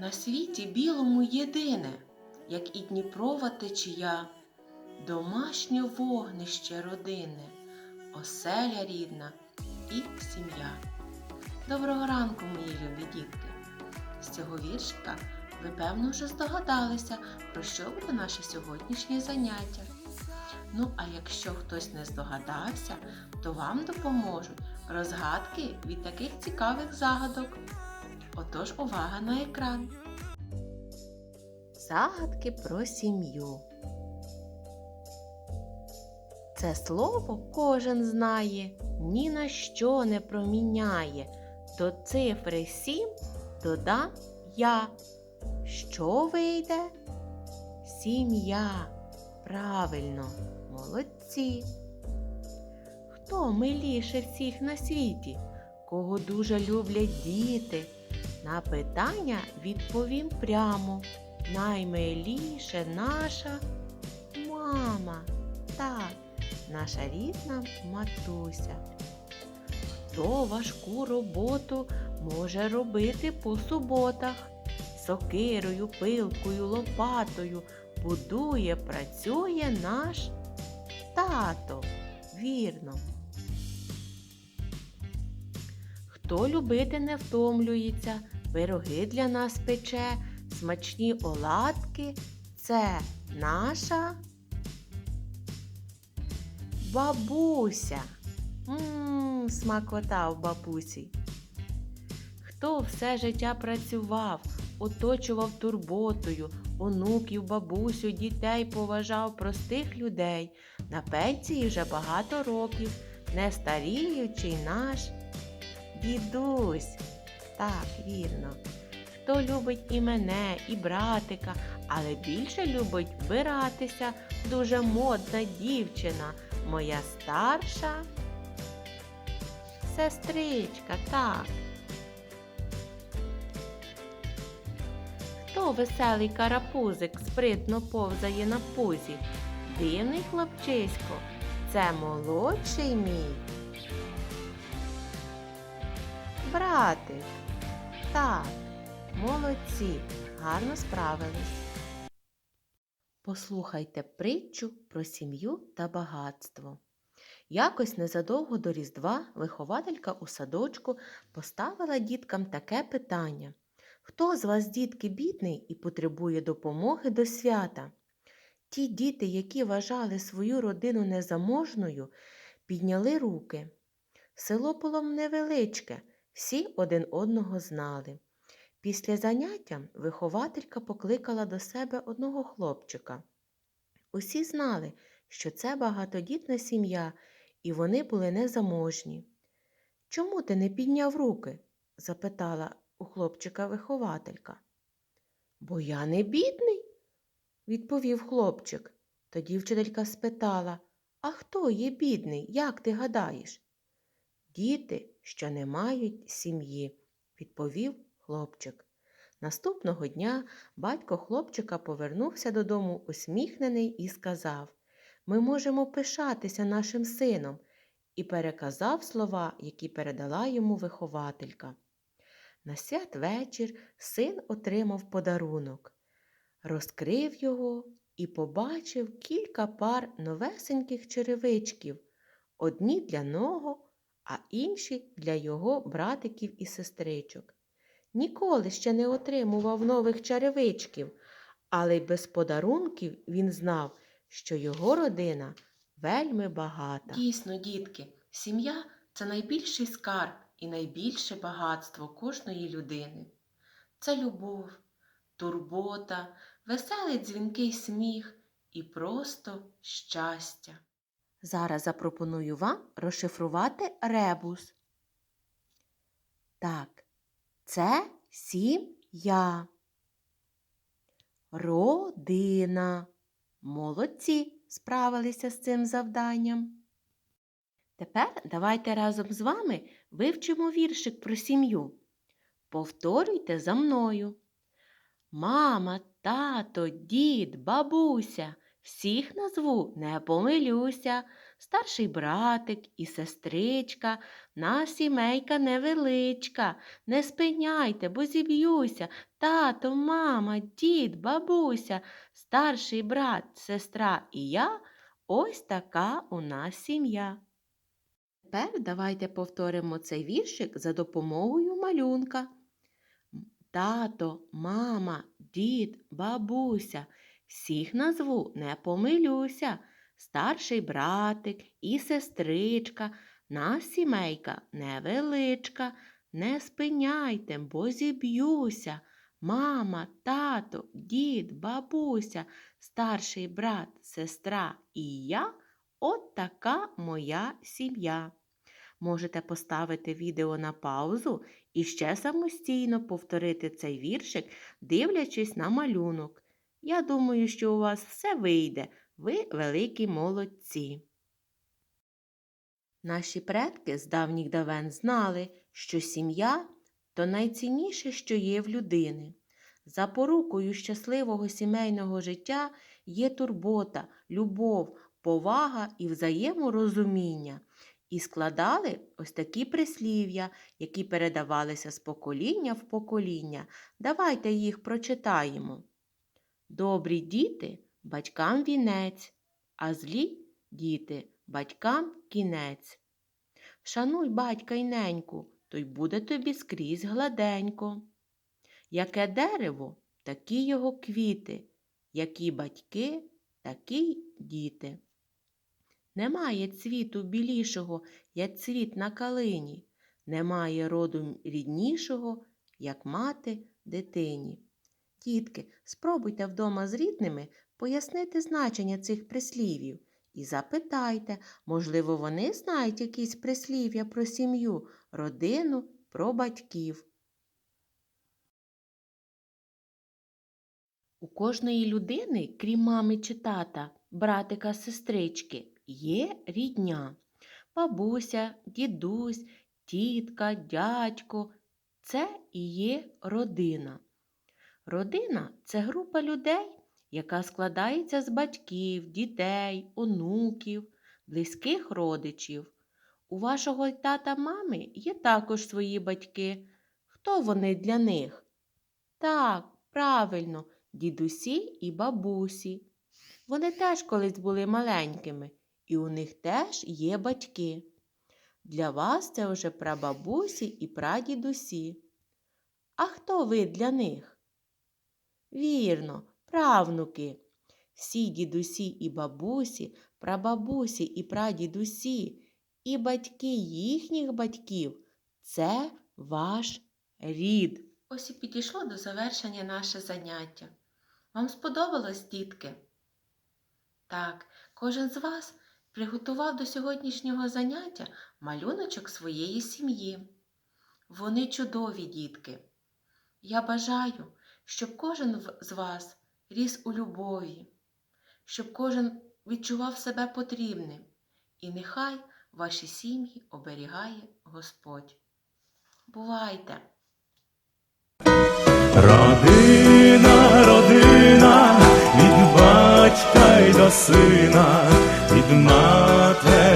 На світі білому єдине, як і Дніпрова течія, домашнє вогнище родини, оселя рідна і сім'я. Доброго ранку, мої любі дітки! З цього віршика ви певно вже здогадалися, про що буде наше сьогоднішнє заняття. Ну, а якщо хтось не здогадався, то вам допоможуть розгадки від таких цікавих загадок. Отож, увага на екран. Загадки про сім'ю. Це слово кожен знає, ні на що не проміняє. До цифри сім додам я. Що вийде? Сім'я. Правильно, молодці. Хто миліше всіх на світі? Кого дуже люблять діти? На питання відповім прямо. Наймиліше наша мама. Так, наша рідна матуся. Хто важку роботу може робити по суботах? Сокирою, пилкою, лопатою будує, працює наш тато. Вірно. Хто любити не втомлюється, пироги для нас пече, смачні оладки це наша бабуся. Мм, смакота в бабусі. Хто все життя працював, оточував турботою, онуків, бабусю, дітей поважав простих людей, на пенсії вже багато років, не старіючий наш дідусь. Так, вірно. Хто любить і мене, і братика, але більше любить вбиратися, дуже модна дівчина, моя старша сестричка, так. Хто веселий карапузик спритно повзає на пузі? Дивний хлопчисько, це молодший мій. Братик. Так, молодці, гарно справились. Послухайте притчу про сім'ю та багатство. Якось незадовго до Різдва вихователька у садочку поставила діткам таке питання. Хто з вас, дітки, бідний і потребує допомоги до свята? Ті діти, які вважали свою родину незаможною, підняли руки. Село було невеличке, всі один одного знали. Після заняття вихователька покликала до себе одного хлопчика. Усі знали, що це багатодітна сім'я, і вони були незаможні. Чому ти не підняв руки? запитала у хлопчика вихователька. Бо я не бідний, відповів хлопчик. Тоді вчителька спитала А хто є бідний, як ти гадаєш? Діти, що не мають сім'ї, відповів хлопчик. Наступного дня батько хлопчика повернувся додому усміхнений і сказав Ми можемо пишатися нашим сином, і переказав слова, які передала йому вихователька. На святвечір син отримав подарунок, розкрив його і побачив кілька пар новесеньких черевичків, одні для нього, а інші для його братиків і сестричок. Ніколи ще не отримував нових черевичків, але й без подарунків він знав, що його родина вельми багата. Дійсно, дітки, сім'я це найбільший скарб і найбільше багатство кожної людини. Це любов, турбота, веселий дзвінкий сміх і просто щастя. Зараз запропоную вам розшифрувати ребус. Так, це сім'я. Родина. Молодці справилися з цим завданням. Тепер давайте разом з вами вивчимо віршик про сім'ю. Повторюйте за мною. Мама, тато, дід, бабуся. Всіх назву не помилюся. старший братик і сестричка, нас сімейка невеличка. Не спиняйте, бо зіб'юся. Тато, мама, дід, бабуся, старший брат, сестра і я ось така у нас сім'я. Тепер давайте повторимо цей віршик за допомогою малюнка. Тато, мама, дід, бабуся. Всіх назву не помилюся. Старший братик і сестричка, нас сімейка невеличка. Не спиняйте, бо зіб'юся. Мама, тато, дід, бабуся, старший брат, сестра і я от така моя сім'я. Можете поставити відео на паузу і ще самостійно повторити цей віршик, дивлячись на малюнок. Я думаю, що у вас все вийде. Ви великі молодці. Наші предки з давніх давен знали, що сім'я то найцінніше, що є в людини. Запорукою щасливого сімейного життя є турбота, любов, повага і взаєморозуміння. І складали ось такі прислів'я, які передавалися з покоління в покоління. Давайте їх прочитаємо. Добрі діти батькам вінець, а злі діти батькам кінець. Шануй батька й неньку, то й буде тобі скрізь гладенько. Яке дерево, такі його квіти, які батьки, такі діти. Немає цвіту білішого, як цвіт на калині, немає роду ріднішого, як мати дитині. Дітки, спробуйте вдома з рідними пояснити значення цих прислів'їв і запитайте, можливо, вони знають якісь прислів'я про сім'ю, родину, про батьків. У кожної людини, крім мами чи тата, братика, сестрички, є рідня. Бабуся, дідусь, тітка, дядько це і є родина. Родина це група людей, яка складається з батьків, дітей, онуків, близьких родичів. У вашого тата мами є також свої батьки. Хто вони для них? Так, правильно, дідусі і бабусі. Вони теж колись були маленькими, і у них теж є батьки. Для вас це вже прабабусі і прадідусі. А хто ви для них? Вірно, правнуки. Всі дідусі і бабусі, прабабусі і прадідусі, і батьки їхніх батьків це ваш рід. Ось і підійшло до завершення наше заняття. Вам сподобалось, дітки? Так, кожен з вас приготував до сьогоднішнього заняття малюночок своєї сім'ї. Вони чудові дітки. Я бажаю, щоб кожен з вас ріс у любові, щоб кожен відчував себе потрібним, і нехай ваші сім'ї оберігає Господь. Бувайте! Родина, родина, від батька й до сина, від матері